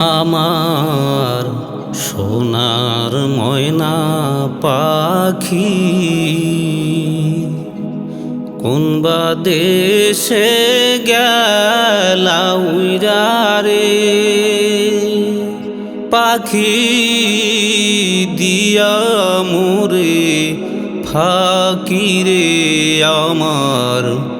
আমার সোনার ময়না পাখি। কোন বা দেশে গেলা উইরা রে? পাখি দিয়া মোরে ফাকিরে আমার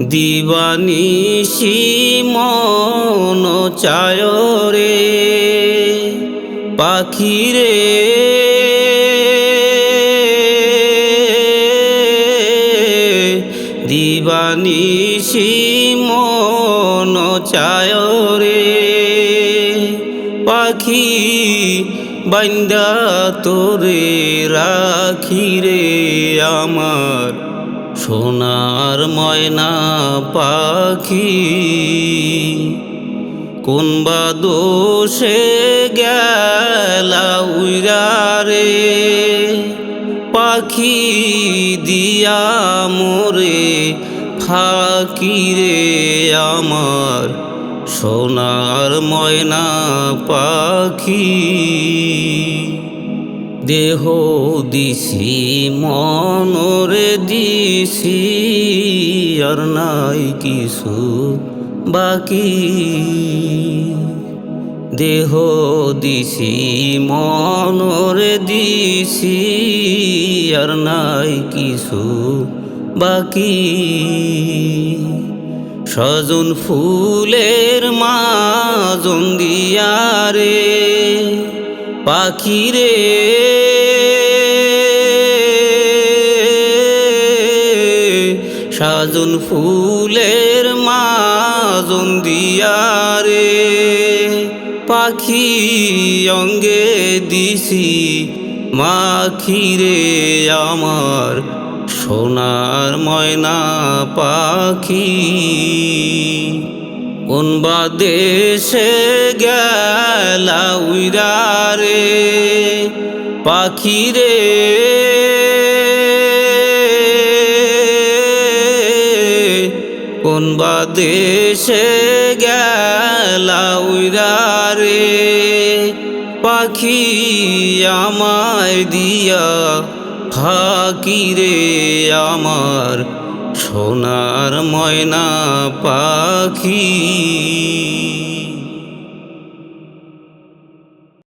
দিবানিশি মন চায় রে পাখিরে দিবানিশি মন চায় রে পাখি বান্দা তোরে রাখি রে আমার সোনার ময়না পাখি, কোন বা দোষে গেলা উইরা রে? পাখি দিয়া মোরে ফাকিরে আমার সোনার ময়না পাখি। দেহ দিছি, মনরে দিছি, আর নাই কিছু বাকি। দেহ দিছি, মনরে দিছি, আর নাই কিছু বাকি। সজন ফুলের মাজন দিয়ারে পাখিরে সাজন ফুলের মাজন দিয়ারে পাখি অঙ্গে দিছি মাখিরে আমার সোনার ময়না পাখি। কোন বা দেশে গেলা উইরা রে? পাখিরে কোন বাদেশে গেলাউরারে গেলা পাখি আমায় দিয়া ফাকিরে আমার সোনার ময়না পাখি।